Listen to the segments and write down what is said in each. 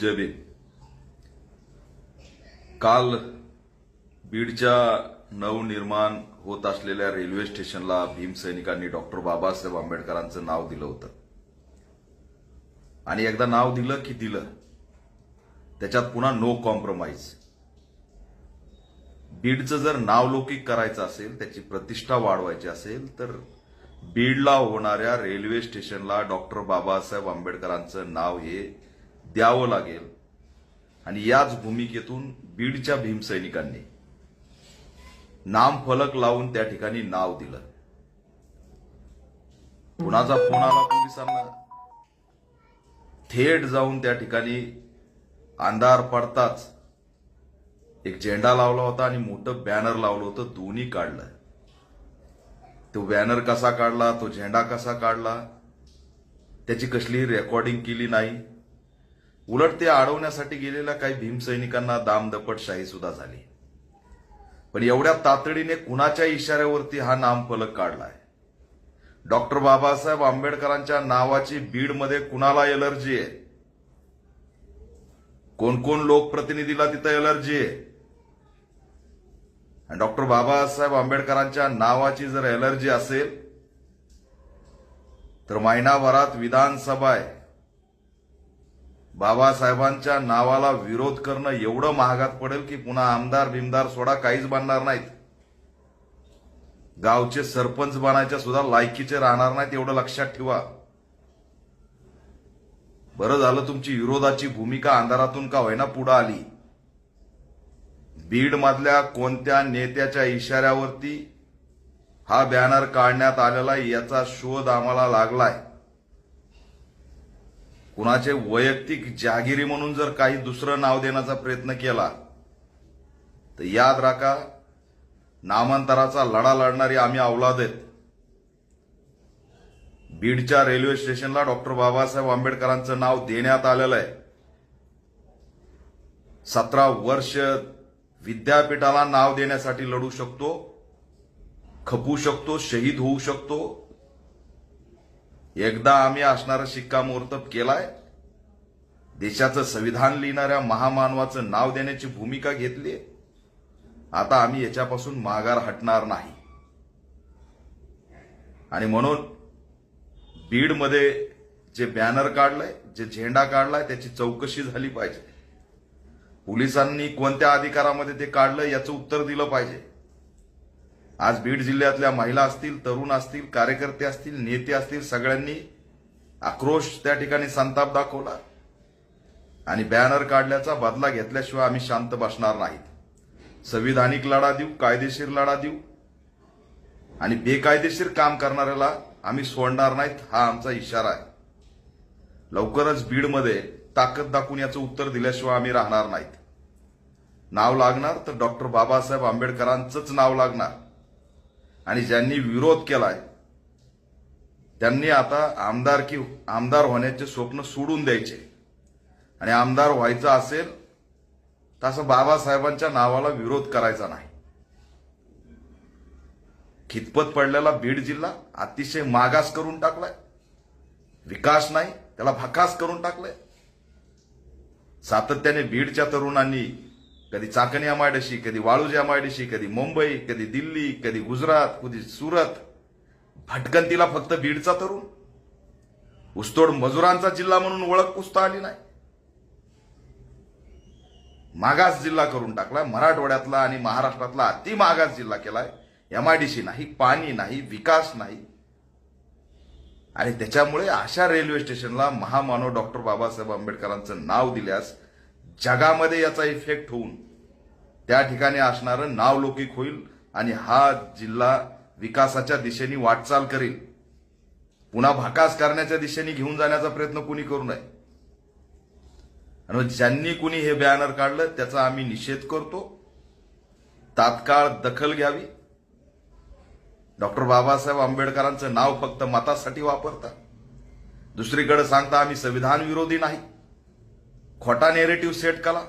जबे काल बीडच्या नवनिर्माण होत असलेल्या रेल्वे स्टेशनला भीमसैनिकांनी डॉक्टर बाबासाहेब आंबेडकरांचं नाव दिलं होतं. आणि एकदा नाव दिलं की दिलं त्याच्यात पुन्हा नो कॉम्प्रोमाइज बीडचं जर नावलौकिक करायचं असेल त्याची प्रतिष्ठा वाढवायची असेल तर बीडला होणाऱ्या रेल्वे स्टेशनला डॉक्टर बाबासाहेब आंबेडकरांचं नाव हे द्यावं लागेल. आणि याच भूमिकेतून बीडच्या भीमसैनिकांनी नाम फलक लावून त्या ठिकाणी नाव दिलं. कुणाचा फोन आला पोलिसांना? थेट जाऊन त्या ठिकाणी अंधार पडताच एक झेंडा लावला होता आणि मोठं बॅनर लावलं होतं दोन्ही काढलं. तो बॅनर कसा काढला तो झेंडा कसा काढला त्याची कसलीही रेकॉर्डिंग केली नाही. उलट ते अडवण्यासाठी गेलेल्या काही भीमसैनिकांना दामदपटशाही सुद्धा झाली. पण एवढ्या तातडीने कुणाच्या इशाऱ्यावरती हा नामफलक काढलाय? डॉक्टर बाबासाहेब आंबेडकरांच्या नावाची बीडमध्ये कुणाला एलर्जी आहे? कोण कोण लोकप्रतिनिधीला तिथं एलर्जी आहे? आणि डॉक्टर बाबासाहेब आंबेडकरांच्या नावाची जर एलर्जी असेल तर महिनाभरात विधानसभा आहे. बाबासाहेबांच्या नावाला विरोध करणं एवढं महागात पडेल की पुन्हा आमदार बिमदार सोडा काहीच बनणार नाहीत. गावचे सरपंच बनायच्या सुद्धा लायकीचे राहणार नाहीत एवढं लक्षात ठेवा. बरं झालं तुमची विरोधाची भूमिका अंधारातून का होईना पुढे आली. बीडमधल्या कोणत्या नेत्याच्या इशाऱ्यावरती हा बॅनर काढण्यात आलेला आहे याचा शोध आम्हाला लागलाय. कुणाचे वैयक्तिक जहागिरी म्हणून जर काही दुसरं नाव देण्याचा प्रयत्न केला तर याद राखा नामांतराचा लढा लढणारी आम्ही अवलाद आहेत. बीडच्या रेल्वे स्टेशनला डॉक्टर बाबासाहेब आंबेडकरांचं नाव देण्यात आलेलं आहे. सतरा वर्ष विद्यापीठाला नाव देण्यासाठी लढू शकतो खपू शकतो शहीद होऊ शकतो. एकदा आम्ही असणारा शिक्कामोर्तब केलाय. देशाचं संविधान लिहिणाऱ्या महामानवाचं नाव देण्याची भूमिका घेतली. आता आम्ही याच्यापासून माघार हटणार नाही. आणि म्हणून बीडमध्ये जे बॅनर काढलंय जे झेंडा काढलाय त्याची चौकशी झाली पाहिजे. पोलिसांनी कोणत्या अधिकारामध्ये ते काढलं याचं उत्तर दिलं पाहिजे. आज बीड जिल्ह्यातल्या महिला असतील तरुण असतील कार्यकर्ते असतील नेते असतील सगळ्यांनी आक्रोश त्या ठिकाणी संताप दाखवला आणि बॅनर काढल्याचा बदला घेतल्याशिवाय आम्ही शांत बसणार नाहीत. संविधानिक लढा देऊ कायदेशीर लढा देऊ आणि बेकायदेशीर काम करणाऱ्याला आम्ही सोडणार नाहीत हा आमचा इशारा आहे. लवकरच बीडमध्ये ताकद दाखवून याचं उत्तर दिल्याशिवाय आम्ही राहणार नाहीत. नाव लागणार तर डॉक्टर बाबासाहेब आंबेडकरांचंच नाव लागणार. आणि ज्यांनी विरोध केलाय त्यांनी आता आमदार की आमदार होण्याचे स्वप्न सोडून द्यायचे. आणि आमदार व्हायचं असेल तर असं बाबासाहेबांच्या नावाला विरोध करायचा नाही. खितपत पडलेला बीड जिल्हा अतिशय मागास करून टाकलाय. विकास नाही त्याला भकास करून टाकलाय. सातत्याने बीडच्या तरुणांनी कधी चाकणी अमायडशी कधी वाळूज अमायडशी कधी मुंबई कधी दिल्ली कधी गुजरात कधी सुरत. भटकंतीला फक्त बीडचा तरुण. उसतोड मजुरांचा जिल्हा म्हणून ओळख पुसता आली नाही. मागास जिल्हा करून टाकला मराठवाड्यातला आणि महाराष्ट्रातला अति मागास जिल्हा केलाय. एमआयडीसी नाही पाणी नाही विकास नाही. आणि त्याच्यामुळे अशा रेल्वे स्टेशनला महामानव डॉक्टर बाबासाहेब आंबेडकरांचं नाव दिल्यास जगामध्ये याचा इफेक्ट होऊन त्या ठिकाणी असणारं नावलौकिक होईल आणि हा जिल्हा विकासाच्या दिशेने वाटचाल करेल. पुन्हा भाकास करण्याच्या दिशेने घेऊन जाण्याचा प्रयत्न कुणी करू नये. आणि ज्यांनी कुणी हे बॅनर काढलं त्याचा आम्ही निषेध करतो. तात्काळ दखल घ्यावी. डॉक्टर बाबासाहेब आंबेडकरांचं नाव फक्त मतासाठी वापरतात. दुसरीकडे सांगता आम्ही संविधान विरोधी नाही. खोटा नेरेटिव्ह सेट कला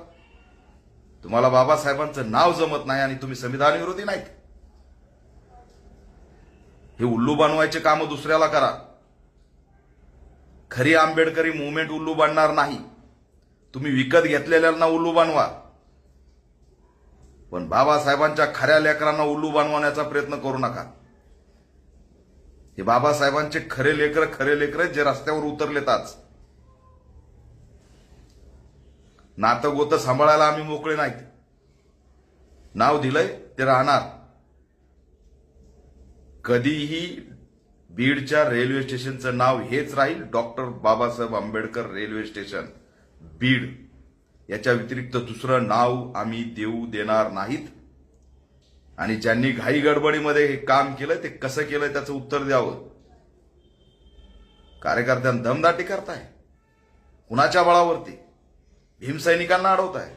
तुम्हाला बाबासाहेबांचं नाव जमत नाही आणि तुम्ही संविधान विरोधी नाहीत. हे उल्लू बनवायचे काम दुसऱ्याला करा. खरी आंबेडकरी मुवमेंट उल्लू बनणार नाही. तुम्ही विकत घेतलेल्यांना उल्लू बनवा. पण बाबासाहेबांच्या खऱ्या लेकरांना उल्लू बनवण्याचा प्रयत्न करू नका. हे बाबासाहेबांचे खरे लेकर खरे लेकर जे रस्त्यावर उतरलेत आज नातं गोतं सांभाळायला आम्ही मोकळे नाहीत. नाव दिलंय ते राहणार. कधीही बीडच्या रेल्वे स्टेशनचं नाव हेच राहील doctor Babasaheb Ambedkar railway station Beed. याच्या व्यतिरिक्त दुसरं नाव आम्ही देऊ देणार नाहीत. आणि ज्यांनी घाई गडबडीमध्ये हे काम केलं ते कसं केलं त्याचं उत्तर द्यावं. कार्यकर्त्यांना दमदाटी करताय. कुणाच्या बळावरती? भीमसैनिकांना आहे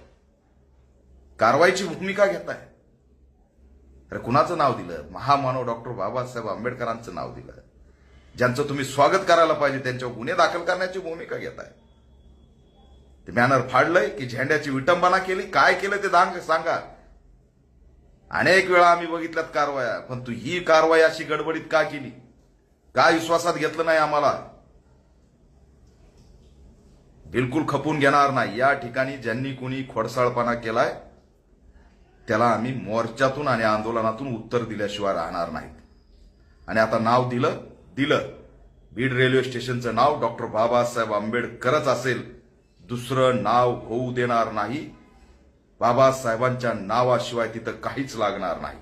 कारवाईची भूमिका घेताय. अरे कुणाचं नाव दिलं? महामानव डॉक्टर बाबासाहेब आंबेडकरांचं नाव दिलं. ज्यांचं तुम्ही स्वागत करायला पाहिजे त्यांच्यावर गुन्हे दाखल करण्याची भूमिका घेताय. ते बॅनर फाडलंय की झेंड्याची विटंबना केली? काय केलं ते दांग सांगा. अनेक वेळा आम्ही बघितल्यात कारवाया पण तू ही कारवाई अशी गडबडीत का केली? का विश्वासात घेतलं नाही आम्हाला? बिलकुल खपून घेणार नाही. या ठिकाणी ज्यांनी कुणी खोडसाळपणा केलाय त्याला आम्ही मोर्चातून आणि आंदोलनातून उत्तर दिल्याशिवाय राहणार नाहीत. आणि आता नाव दिलं दिलं. बीड रेल्वे स्टेशनचं नाव डॉक्टर बाबासाहेब आंबेडकरच असेल दुसरं नाव होऊ देणार नाही. बाबासाहेबांच्या नावाशिवाय तिथं काहीच लागणार नाही.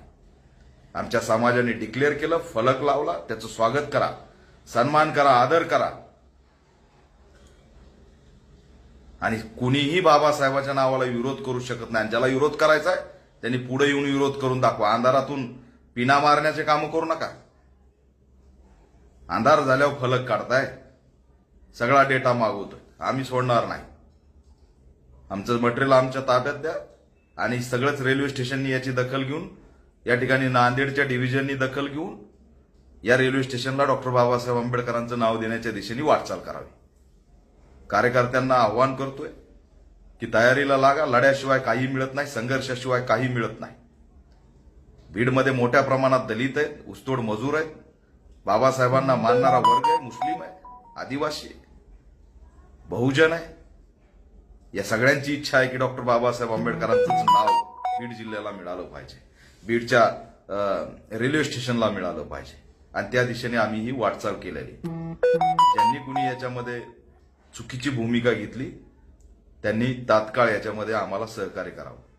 आमच्या समाजाने डिक्लेअर केलं फलक लावला त्याचं स्वागत करा. सन्मान करा आदर करा. आणि कुणीही बाबासाहेबाच्या नावाला विरोध करू शकत नाही. आणि ज्याला विरोध करायचा आहे त्यांनी पुढे येऊन विरोध करून दाखवा. अंधारातून पिना मारण्याचे कामं करू नका. अंधार झाल्यावर फलक काढताय. सगळा डेटा मागवतोय. आम्ही सोडणार नाही. आमचं मटेरियल आमच्या ताब्यात द्या. आणि सगळंच रेल्वे स्टेशननी याची दखल घेऊन या ठिकाणी नांदेडच्या डिव्हिजननी दखल घेऊन या रेल्वे स्टेशनला डॉक्टर बाबासाहेब आंबेडकरांचं नाव देण्याच्या दिशेने वाटचाल करावी. कार्यकर्त्यांना आव्हान करतोय की तयारीला लागा लढ्याशिवाय काही मिळत नाही संघर्षाशिवाय काही मिळत नाही. बीडमध्ये मोठ्या प्रमाणात दलित आहेत ऊसतोड मजूर आहेत. बाबासाहेबांना मानणारा वर्ग आहे मुस्लिम आहे आदिवासी आहे बहुजन आहे. या सगळ्यांची इच्छा आहे की डॉक्टर बाबासाहेब आंबेडकरांचंच नाव बीड जिल्ह्याला मिळालं पाहिजे. बीडच्या अं, रेल्वे स्टेशनला मिळालं पाहिजे. आणि त्या दिशेने आम्ही ही वाटचाल केलेली ज्यांनी कुणी याच्यामध्ये चुकीची भूमिका घेतली त्यांनी तात्काळ याच्यामध्ये आम्हाला सहकार्य करावं.